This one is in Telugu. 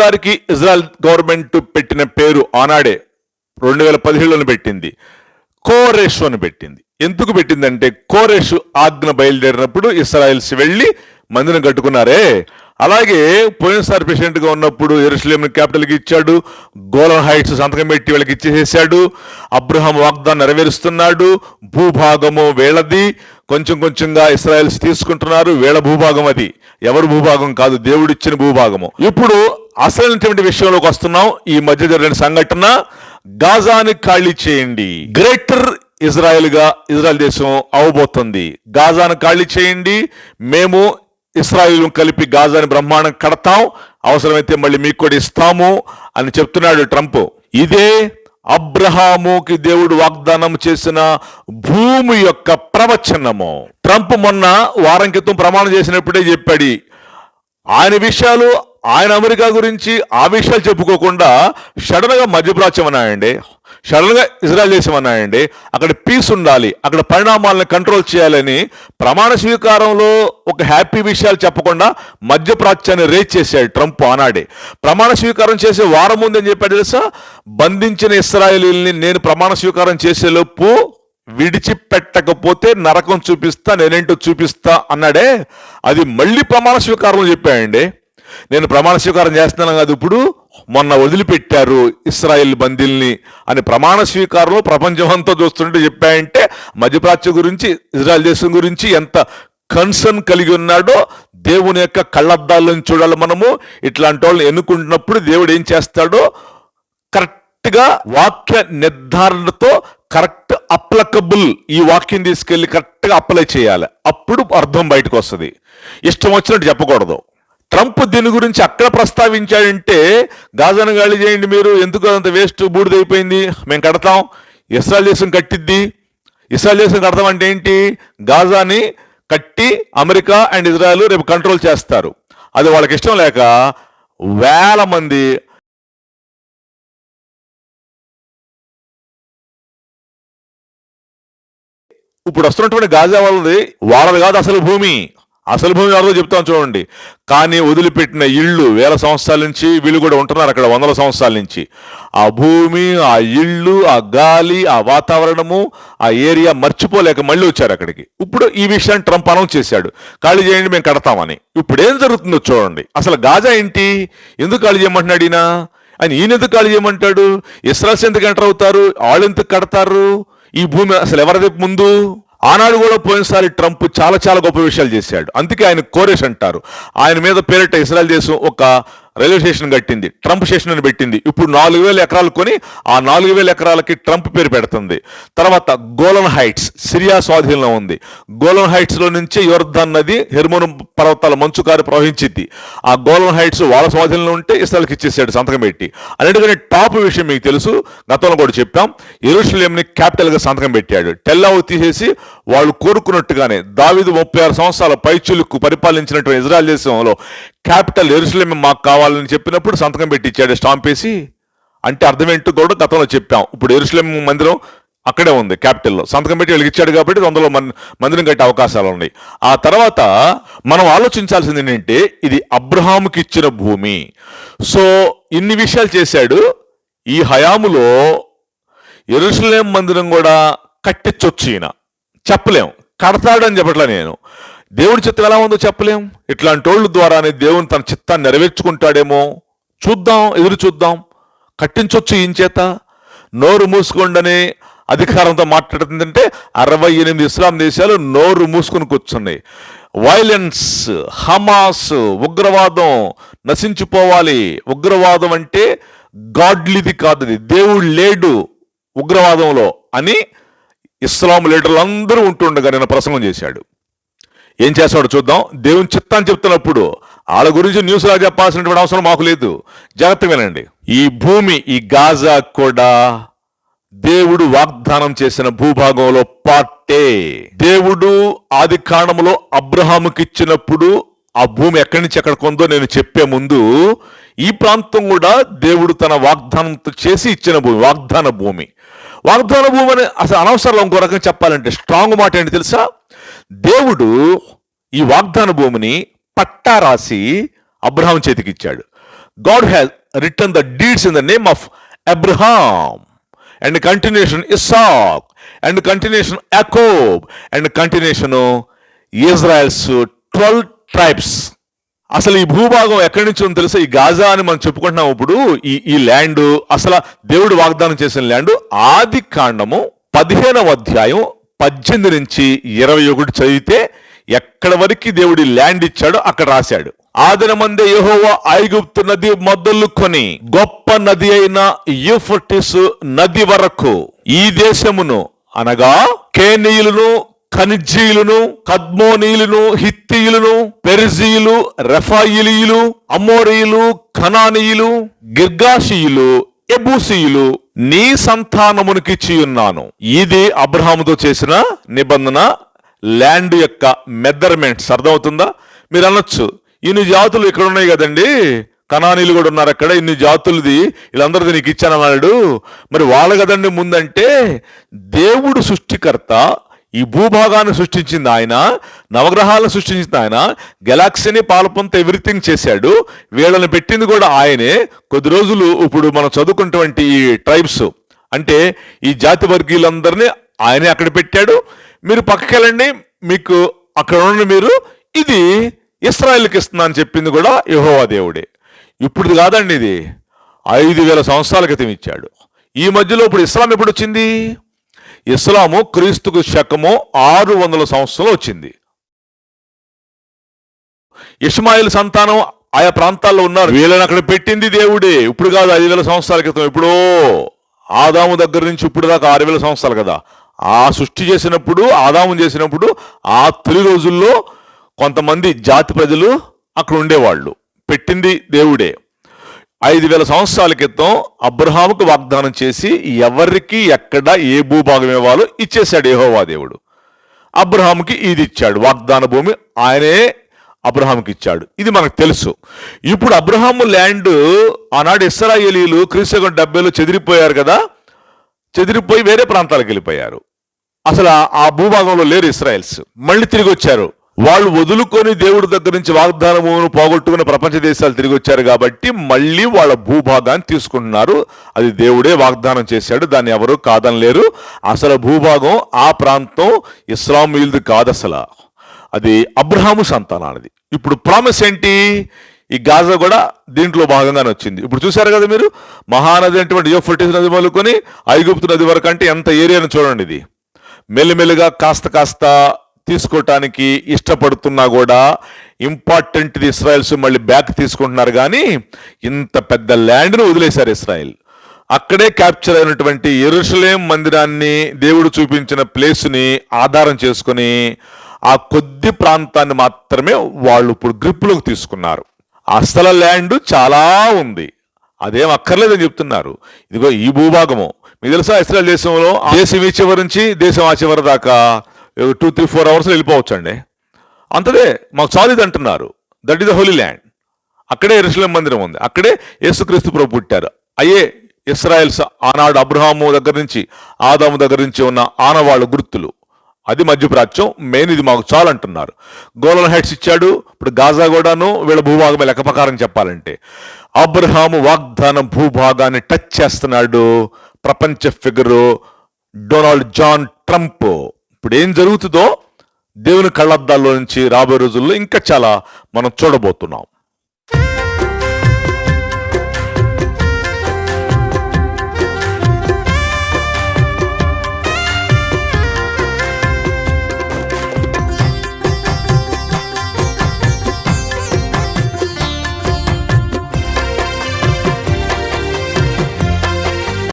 గారికి ఇజ్రాయెల్ గవర్నమెంట్ పెట్టిన పేరు ఆనాడే రెండు వేల పదిహేడులోనే పెట్టింది. కోరెషు అని పెట్టింది. ఎందుకు పెట్టిందంటే కోరెషు ఆజ్ఞ బయలుదేరినప్పుడు ఇస్రాయల్స్ వెళ్ళి మందిరం కట్టుకున్నారే. అలాగే పోయినసారి ప్రెసిడెంట్గా ఉన్నప్పుడు ఎరుసలేం క్యాపిటల్కి ఇచ్చాడు. గోలన్ హైట్స్ సంతకం పెట్టి వాళ్ళకి ఇచ్చేసేసాడు అబ్రహం వాగ్దాన్ నెరవేరుస్తున్నాడు. భూభాగము వేళది కొంచెం కొంచెంగా ఇస్రాయల్స్ తీసుకుంటున్నారు. వేళ భూభాగం అది. ఎవరు భూభాగం కాదు? దేవుడిచ్చిన భూభాగము. ఇప్పుడు అసలైనటువంటి విషయంలోకి వస్తున్నాం. ఈ మధ్య జరిగిన సంఘటన గాజాని ఖాళీ చేయండి. గ్రేటర్ ఇజ్రాయెల్గా ఇజ్రాయెల్ దేశం అవబోతుంది. గాజాను ఖాళీ చేయండి. మేము ఇస్రాయిల్ కలిపి గాజాని బ్రహ్మాండం కడతాం. అవసరమైతే మళ్ళీ మీకు కూడా ఇస్తాము అని చెప్తున్నాడు ట్రంప్. ఇదే అబ్రహాముకి దేవుడు వాగ్దానం చేసిన భూమి యొక్క ప్రవచనము. ట్రంప్ మొన్న వారం క్రితం ప్రమాణం చేసినప్పుడే చెప్పాడు. ఆయన విషయాలు ఆయన అమెరికా గురించి ఆ విషయాలు చెప్పుకోకుండా సడన్గా మధ్యప్రాచ్యం అన్నాయండి సడన్గా ఇజ్రాయల్ దేశం అన్నాయండి అక్కడ పీస్ ఉండాలి అక్కడ పరిణామాలను కంట్రోల్ చేయాలని ప్రమాణ స్వీకారంలో ఒక హ్యాపీ విషయాలు చెప్పకుండా మధ్య ప్రాచ్యాన్ని రేజ్ చేశాడు ట్రంప్ ఆనాడే. ప్రమాణ స్వీకారం చేసే వారం ముందని చెప్పాడు తెలుసా? బంధించిన ఇస్రాయలీల్ని నేను ప్రమాణ స్వీకారం చేసేలోపు విడిచిపెట్టకపోతే నరకం చూపిస్తా నేనేంటో చూపిస్తా అన్నాడే. అది మళ్ళీ ప్రమాణ స్వీకారం చెప్పాయండి నేను ప్రమాణ స్వీకారం చేస్తున్నాను కాదు ఇప్పుడు మొన్న వదిలిపెట్టారు ఇస్రాయెల్ బందీల్ని అని ప్రమాణ స్వీకారంలో ప్రపంచం అంతా చూస్తుంటే చెప్పాయంటే మధ్యప్రాచ్య గురించి ఇజ్రాయెల్ దేశం గురించి ఎంత కన్సర్న్ కలిగి ఉన్నాడో దేవుని యొక్క కళ్ళద్దాలను చూడాలి మనము. ఇట్లాంటి వాళ్ళని ఎన్నుకుంటున్నప్పుడు దేవుడు ఏం చేస్తాడో కరెక్ట్గా వాక్య నిర్ధారణతో కరెక్ట్ అప్లకబుల్ ఈ వాక్యం తీసుకెళ్ళి కరెక్ట్గా అప్లై చేయాలి. అప్పుడు అర్థం బయటకు వస్తుంది. ఇష్టం వచ్చినట్టు చెప్పకూడదు. ట్రంప్ దీని గురించి అక్కడ ప్రస్తావించాడంటే గాజాను గాలి చేయండి మీరు ఎందుకు అంత వేస్ట్ బూడిదైపోయింది మేము కడతాం ఇస్రాయల్ దేశం కట్టిద్ది ఇస్రాయల్ దేశం కడతాం అంటే ఏంటి? గాజాని కట్టి అమెరికా అండ్ ఇజ్రాయెల్ రేపు కంట్రోల్ చేస్తారు. అది వాళ్ళకి ఇష్టం లేక వేల మంది ఇప్పుడు వస్తున్నటువంటి గాజా వాళ్ళది వాళ్ళది కాదు అసలు భూమి. అసలు భూమి ఎవరో చెప్తాం చూడండి. కానీ వదిలిపెట్టిన ఇళ్ళు వేల సంవత్సరాల నుంచి వీళ్ళు కూడా ఉంటున్నారు అక్కడ వందల సంవత్సరాల నుంచి. ఆ భూమి ఆ ఇళ్ళు ఆ గాలి ఆ వాతావరణము ఆ ఏరియా మర్చిపోలేక మళ్ళీ వచ్చారు అక్కడికి. ఇప్పుడు ఈ విషయాన్ని ట్రంప్ అనౌన్స్ చేశాడు. ఖాళీ చేయండి మేము కడతామని. ఇప్పుడు ఏం జరుగుతుందో చూడండి. అసలు గాజా ఏంటి? ఎందుకు ఖాళీ చేయమంటున్నాడు ఈయన? ఆయన ఈయన ఎందుకు ఖాళీ చేయమంటాడు? ఇస్రాల్స్ ఎందుకు ఎంటర్ అవుతారు? వాళ్ళు ఎందుకు కడతారు? ఈ భూమి అసలు ఎవరిది ముందు? ఆనాడు కూడా పోయినసారి ట్రంప్ చాలా చాలా గొప్ప విషయాలు చేశాడు. అందుకే ఆయన కోరేష్ అంటారు. ఆయన మీద పేరిట ఇస్రాయల్ దేశం ఒక రైల్వే స్టేషన్ కట్టింది ట్రంప్ స్టేషన్ అని పెట్టింది. ఇప్పుడు నాలుగు వేల ఎకరాలు కొని ఆ నాలుగు వేల ఎకరాలకి ట్రంప్ పేరు పెడుతుంది. తర్వాత గోలన్ హైట్స్ సిరియా స్వాధీనంలో ఉంది. గోలన్ హైట్స్లో నుంచి యోర్ధన్ నది హెర్మోన్ పర్వతాల మంచు కారు ప్రవహించింది. ఆ గోలన్ హైట్స్ వాళ్ళ స్వాధీనంలో ఉంటే ఇస్రాయల్కి ఇచ్చేసాడు సంతకం పెట్టి. అన్నిటికనే టాప్ విషయం మీకు తెలుసు గతంలో కూడా చెప్పాం. ఎరుషలేంని క్యాపిటల్గా సంతకం పెట్టాడు. టెల్లావు తీసేసి వాళ్ళు కోరుకున్నట్టుగానే దావిదు ముప్పై ఆరు సంవత్సరాల పైచులకు పరిపాలించినటువంటి ఇజ్రాయల్ దేశంలో క్యాపిటల్ ఎరుసలేం మాకు కావాలని చెప్పినప్పుడు సంతకం పెట్టించాడు స్టాంప్ వేసి. అంటే అర్థమేంటో కూడా గతంలో చెప్పాం. ఇప్పుడు ఎరుసలేం మందిరం అక్కడే ఉంది క్యాపిటల్లో. సంతకం పెట్టి వెలిగించాడు ఇచ్చాడు కాబట్టి తొందరలో మన్- మందిరం కట్టే అవకాశాలు ఉన్నాయి. ఆ తర్వాత మనం ఆలోచించాల్సింది ఏంటంటే ఇది అబ్రహాముకి ఇచ్చిన భూమి. సో ఇన్ని విషయాలు చేశాడు. ఈ హయాములో ఎరుసలేం మందిరం కూడా కట్టించొచ్చు ఈయన. చెప్పలేం. కడతాడని చెప్పట్లా నేను. దేవుడి చిత్తం ఎలా ఉందో చెప్పలేం. ఇట్లాంటి వాళ్ళ ద్వారానే దేవుని తన చిత్తాన్ని నెరవేర్చుకుంటాడేమో. చూద్దాం ఎదురు చూద్దాం. కట్టించొచ్చు ఈయన చేత. నోరు మూసుకోండని అధికారంతో మాట్లాడుతుందంటే అరవై ఎనిమిది ఇస్లాం దేశాలు నోరు మూసుకుని కూర్చున్నాయి. వైలెన్స్ హమాస్ ఉగ్రవాదం నశించిపోవాలి. ఉగ్రవాదం అంటే గాడ్లీది కాదు అది దేవుడు లేడు ఉగ్రవాదంలో అని ఇస్లాం లీడర్లు అందరూ ఉంటుండగా నేను ప్రసంగం చేశాడు. ఏం చేస్తాడో చూద్దాం. దేవుని చిత్తాన్ని చెప్తున్నప్పుడు వాళ్ళ గురించి న్యూస్ లా చెప్పాల్సినటువంటి అవసరం మాకు లేదు. జాగ్రత్తగా వినండి. ఈ భూమి ఈ గాజా కూడా దేవుడు వాగ్దానం చేసిన భూభాగంలో పాటే దేవుడు ఆది కాండంలో అబ్రహాముకి ఇచ్చినప్పుడు ఆ భూమి ఎక్కడి నుంచి ఎక్కడ కొందో నేను చెప్పే ముందు ఈ ప్రాంతం కూడా దేవుడు తన వాగ్దానంతో చేసి ఇచ్చిన భూమి వాగ్దాన భూమి. వాగ్దాన భూమి అని అసలు అనవసరం ఇంకో రకంగా చెప్పాలంటే స్ట్రాంగ్ మాట ఏంటి తెలుసా? దేవుడు ఈ వాగ్దాన భూమిని పట్టా రాసి అబ్రహాం చేతికి ఇచ్చాడు. God has return the deeds in the name of Abraham and continuation Isaac and continuation Jacob and continuation Israel's twelve tribes అసలు ఈ భూభాగం ఎక్కడి నుంచి ఉందో తెలుసా? ఈ గాజా అని మనం చెప్పుకుంటున్నాం ఇప్పుడు. ఈ ఈ ల్యాండ్ అసలు దేవుడు వాగ్దానం చేసిన ల్యాండ్ ఆది కాండము పదిహేనవ అధ్యాయం పద్దెనిమిది నుంచి ఇరవై ఒకటి చదివితే ఎక్కడ వరకు దేవుడి ల్యాండ్ ఇచ్చాడో అక్కడ రాశాడు. ఆదిన మందే యెహోవా ఐగుప్తు నది మొదలుకొని గొప్ప నది అయిన యూఫర్టిస్ నది వరకు ఈ దేశమును అనగా కేనీయులను ఖనిజీయులను కద్మోనీయులను హిత్తీయులను పెరిజీయులు రెఫాయిలీయులు అమోరీయులు ఖనానీయులు గిర్గాషీయులు ఎబూసీయులు నీ సంతానమునికిచ్చి ఉన్నాను. ఇది అబ్రహాముతో చేసిన నిబంధన ల్యాండ్ యొక్క మెజర్మెంట్స్. అర్థమవుతుందా? మీరు అనొచ్చు. ఇన్ని జాతులు ఇక్కడ ఉన్నాయి కదండి. కణానీలు కూడా ఉన్నారు అక్కడ. ఇన్ని జాతులది వీళ్ళందరిది నీకు ఇచ్చానన్నాడు. మరి వాళ్ళ కదండి ముందంటే దేవుడు సృష్టికర్త ఈ భూభాగాన్ని సృష్టించింది ఆయన నవగ్రహాలను సృష్టించింది ఆయన గెలాక్సీని పాలపొంత ఎవ్రీథింగ్ చేశాడు వీళ్ళని పెట్టింది కూడా ఆయనే. కొద్ది రోజులు ఇప్పుడు మనం చదువుకున్నటువంటి ఈ ట్రైబ్స్ అంటే ఈ జాతి వర్గీయులందరినీ ఆయనే అక్కడ పెట్టాడు. మీరు పక్కకెళ్ళండి మీకు అక్కడ ఉన్న మీరు. ఇది ఇస్రాయల్కి ఇస్తున్నా అని చెప్పింది కూడా యహోవా దేవుడే. ఇప్పుడు కాదండి ఇది. ఐదు వేల సంవత్సరాల క్రితం ఇచ్చాడు. ఈ మధ్యలో ఇప్పుడు ఇస్లాం ఎప్పుడు వచ్చింది ఇస్లాము క్రీస్తుకు శకము ఆరు వందల సంవత్సరాలు వచ్చింది. ఇస్మాయిల్ సంతానం ఆయా ప్రాంతాల్లో ఉన్నారు. వీళ్ళని అక్కడ పెట్టింది దేవుడే. ఇప్పుడు కాదు ఐదు వేల సంవత్సరాల క్రితం. ఎప్పుడో ఆదాము దగ్గర నుంచి ఇప్పుడు దాకా ఆరు వేల సంవత్సరాలు కదా. ఆ సృష్టి చేసినప్పుడు ఆదాము చేసినప్పుడు ఆ తొలి రోజుల్లో కొంతమంది జాతి ప్రజలు అక్కడ ఉండేవాళ్ళు. పెట్టింది దేవుడే. ఐదు వేల సంవత్సరాల క్రితం అబ్రహాముకు వాగ్దానం చేసి ఎవరికి ఎక్కడ ఏ భూభాగం ఇవ్వాలో ఇచ్చేశాడు యెహోవా దేవుడు. అబ్రహాముకి ఇది ఇచ్చాడు. వాగ్దాన భూమి ఆయనే అబ్రహాంకి ఇచ్చాడు. ఇది మనకు తెలుసు. ఇప్పుడు అబ్రహాము ల్యాండ్ ఆనాడు ఇస్రాయేలీలు క్రీస్తు డెబ్బైలో చెదిరిపోయారు కదా? చెదిరిపోయి వేరే ప్రాంతాలకు వెళ్ళిపోయారు. అసలు ఆ- ఆ భూభాగంలో లేరు ఇస్రాయల్స్. మళ్ళీ తిరిగి వచ్చారు. వాళ్ళు వదులుకొని దేవుడి దగ్గర నుంచి వాగ్దానమును పోగొట్టుకుని ప్రపంచ దేశాలు తిరిగి వచ్చారు కాబట్టి మళ్ళీ వాళ్ళ భూభాగాన్ని తీసుకుంటున్నారు. అది దేవుడే వాగ్దానం చేశాడు. దాన్ని ఎవరు కాదనలేరు. అసలు భూభాగం ఆ ప్రాంతం ఇస్లామీయులది కాదు అసలు. అది అబ్రహాము సంతానానిది. ఇప్పుడు ప్రామిస్ ఏంటి? ఈ గాజా కూడా దీంట్లో భాగంగానే వచ్చింది. ఇప్పుడు చూసారు కదా మీరు? మహానది అటువంటి యోఫర్టిస్ నది మొదలుకొని ఐగుప్తు నది వరకు అంటే ఎంత ఏరియాను చూడండి ఇది. మెల్లిమెల్లిగా కాస్త కాస్త తీసుకోవటానికి ఇష్టపడుతున్నా కూడా ఇంపార్టెంట్ ఇస్రాయల్స్ మళ్ళీ బ్యాక్ తీసుకుంటున్నారు. కానీ ఇంత పెద్ద ల్యాండ్ను వదిలేశారు ఇస్రాయల్. అక్కడే క్యాప్చర్ అయినటువంటి ఎరుషలేం మందిరాన్ని దేవుడు చూపించిన ప్లేస్ని ఆధారం చేసుకొని ఆ కొద్ది ప్రాంతాన్ని మాత్రమే వాళ్ళు ఇప్పుడు గ్రిప్లోకి తీసుకున్నారు. అసలు ల్యాండ్ చాలా ఉంది. అదేం అక్కర్లేదని చెప్తున్నారు. ఇదిగో ఈ భూభాగము. మీకు తెలుసా ఇస్రాయల్ దేశంలో దేశం ఈ చివరి నుంచి దేశం ఆ చివరి దాకా? టూ త్రీ ఫోర్ అవర్స్ వెళ్ళిపోవచ్చు అండి అంతదే మాకు చాలు ఇది అంటున్నారు. That is the holy land అక్కడే ఎరుసలేం మందిరం ఉంది. అక్కడే యేసుక్రీస్తు ప్రభు పుట్టారు. అయ్యే ఇస్రాయల్స్ ఆనాడు అబ్రహాము దగ్గర నుంచి ఆదాము దగ్గర నుంచి ఉన్న ఆనవాళ్ళ గుర్తులు. అది మధ్యప్రాచ్యం మెయిన్ ఇది మాకు చాలు అంటున్నారు. గోలన్ హైట్స్ ఇచ్చాడు. ఇప్పుడు గాజా కూడాను వీళ్ళ భూభాగం లెక్క ప్రకారం చెప్పాలంటే. అబ్రహాము వాగ్దానం భూభాగాన్ని టచ్ చేస్తున్నాడు. ప్రపంచ ఫిగరు డొనాల్డ్ జాన్ ట్రంప్. ఇప్పుడు ఏం జరుగుతుందో దేవుని కళ్ళద్దాల్లో నుంచి రాబోయే రోజుల్లో ఇంకా చాలా మనం చూడబోతున్నాం.